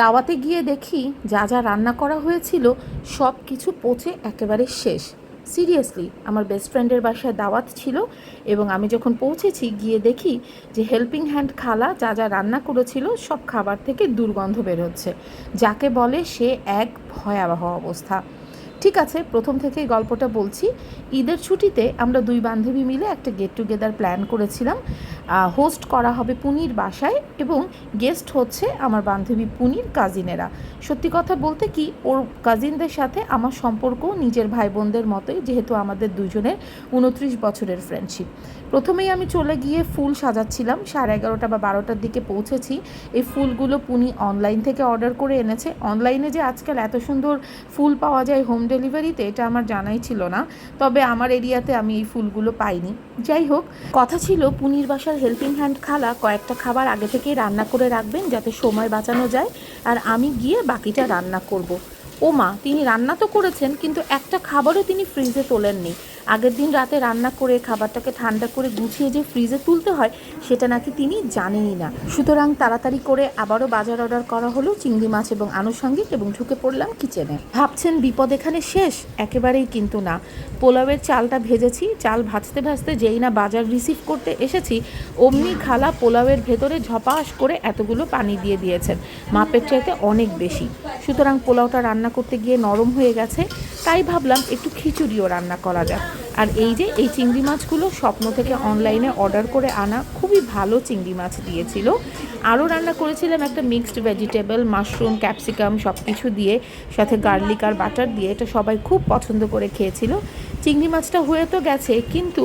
দাওয়াতে গিয়ে দেখি যা যা রান্না করা হয়েছিল সব কিছু পচে একেবারে শেষ। সিরিয়াসলি আমার বেস্ট ফ্রেন্ডের বাসায় দাওয়াত ছিল এবং আমি যখন পৌঁছেছি গিয়ে দেখি যে হেল্পিং হ্যান্ড খালা যা যা রান্না করেছিল সব খাবার থেকে দুর্গন্ধ বেরোচ্ছে যাকে বলে সে এক ভয়াবহ অবস্থা। ঠিক আছে, প্রথম থেকেই গল্পটা বলছি। ঈদের ছুটিতে আমরা দুই বান্ধবী মিলে একটা গেট টুগেদার প্ল্যান করেছিলাম। হোস্ট করা হবে পুনির বাসায় এবং গেস্ট হচ্ছে আমার বান্ধবী পুনির কাজিনেরা সত্যি কথা বলতে কি, ওর কাজিনদের সাথে আমার সম্পর্ক নিজের ভাই বোনদের মতোই, যেহেতু আমাদের দুজনের উনত্রিশ বছরের ফ্রেন্ডশিপ প্রথমেই আমি চলে গিয়ে ফুল সাজাচ্ছিলাম, সাড়ে এগারোটা বা বারোটার দিকে পৌঁছেছি। এই ফুলগুলো পুনি অনলাইন থেকে অর্ডার করে এনেছে। অনলাইনে যে আজকাল এত সুন্দর ফুল পাওয়া যায় হোম ডেলিভারিতে এটা আমার জানাই ছিল না, তবে আমার এরিয়াতে আমি এই ফুলগুলো পাইনি যাই হোক, কথা ছিল পুনির বাসার হেল্পিং হ্যান্ড খালা কয়েকটা খাবার আগে থেকেই রান্না করে রাখবেন যাতে সময় বাঁচানো যায়, আর আমি গিয়ে বাকিটা রান্না করব। ও মা তিনি রান্না তো করেছেন, কিন্তু একটা খাবারও তিনি ফ্রিজে তোলেননি আগের দিন রাতে রান্না করে, খাবারটাকে ঠান্ডা করে গুছিয়ে যে ফ্রিজে তুলতে হয়, সেটা নাকি তিনি জানেনই না। সুতরাং তাড়াতাড়ি করে আবারও বাজার অর্ডার করা হলো চিংড়ি মাছ এবং আনুষঙ্গিক এবং ঢুকে পড়লাম কিচেনে ভাবছেন বিপদ এখানে শেষ? একেবারেই কিন্তু না। পোলাওয়ের চালটা ভেজেছি, চাল ভাজতে ভাজতে যেই না বাজার রিসিভ করতে এসেছি, অমনি খালা পোলাওয়ের ভেতরে ঝপাস করে এতগুলো পানি দিয়ে দিয়েছেন। মাপের চাইতে অনেক বেশি। সুতরাং পোলাওটা রান্না করতে গিয়ে নরম হয়ে গেছে। তাই ভাবলাম একটু খিচুড়িও রান্না করা যাক। আর এই যে, এই চিংড়ি মাছগুলো স্বপ্ন থেকে অনলাইনে অর্ডার করে আনা খুবই ভালো চিংড়ি মাছ দিয়েছিল। আরও রান্না করেছিলাম একটা মিক্সড ভেজিটেবল মাশরুম ক্যাপসিকাম সব কিছু দিয়ে, সাথে গার্লিক আর বাটার দিয়ে, এটা সবাই খুব পছন্দ করে খেয়েছিল। চিংড়ি মাছটা হয়ে তো গেছে, কিন্তু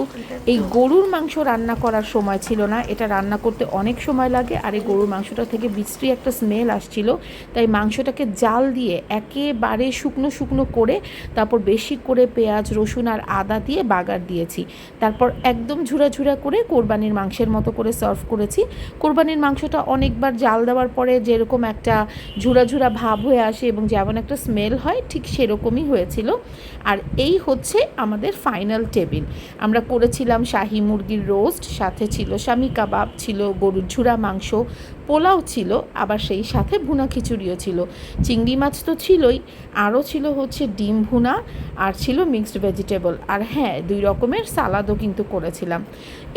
এই গরুর মাংস রান্না করার সময় ছিল না। এটা রান্না করতে অনেক সময় লাগে, আর এই গরুর মাংসটা থেকে বিশ্রী একটা স্মেল আসছিল। তাই মাংসটাকে জাল দিয়ে একেবারে শুকনো শুকনো করে, তারপর বেশি করে পেঁয়াজ, রসুন আর আদা দিয়ে বাগার দিয়েছি। তারপর একদম ঝুরা ঝুরা করে কোরবানির মাংসের মতো করে সার্ভ করেছি। কোরবানির মাংসটা অনেকবার জাল দেওয়ার পরে যেরকম একটা ঝুরা ঝুরা ভাব হয়ে আসে এবং যেমন একটা স্মেল হয়, ঠিক সেরকমই হয়েছিল। আর এই হচ্ছে আমাদের ফাইনাল টেবিল আমরা করেছিলাম শাহি মুরগির রোস্ট সাথে ছিল স্বামী কাবাব, ছিল গরুর ঝুরা মাংস, পোলাও ছিল, আবার সেই সাথে ভুনা খিচুড়িও ছিল। চিংড়ি মাছ তো ছিলই, আরও ছিল হচ্ছে ডিম ভুনা আর ছিল মিক্সড ভেজিটেবল আর হ্যাঁ দুই রকমের সালাদও কিন্তু করেছিলাম।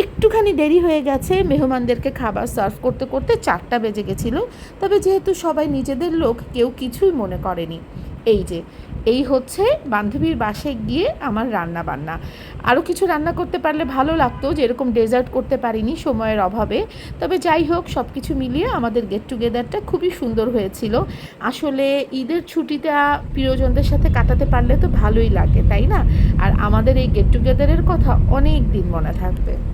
একটুখানি দেরি হয়ে গেছে, মেহমানদেরকে খাবার সার্ভ করতে করতে চারটা বেজে গেছিল, তবে যেহেতু সবাই নিজেদের লোক, কেউ কিছুই মনে করেনি। এই যে, এই হচ্ছে বান্ধবীর বাসায় গিয়ে আমার রান্না বান্না আরও কিছু রান্না করতে পারলে ভালো লাগতো, যেরকম ডেজার্ট করতে পারিনি সময়ের অভাবে। তবে যাই হোক সব কিছু মিলিয়ে আমাদের গেট টুগেদারটা খুবই সুন্দর হয়েছিল। আসলে ঈদের ছুটিটা প্রিয়জনদের সাথে কাটাতে পারলে তো ভালোই লাগে, তাই না? আর আমাদের এই গেট টুগেদারের কথা অনেক দিন মনে থাকবে।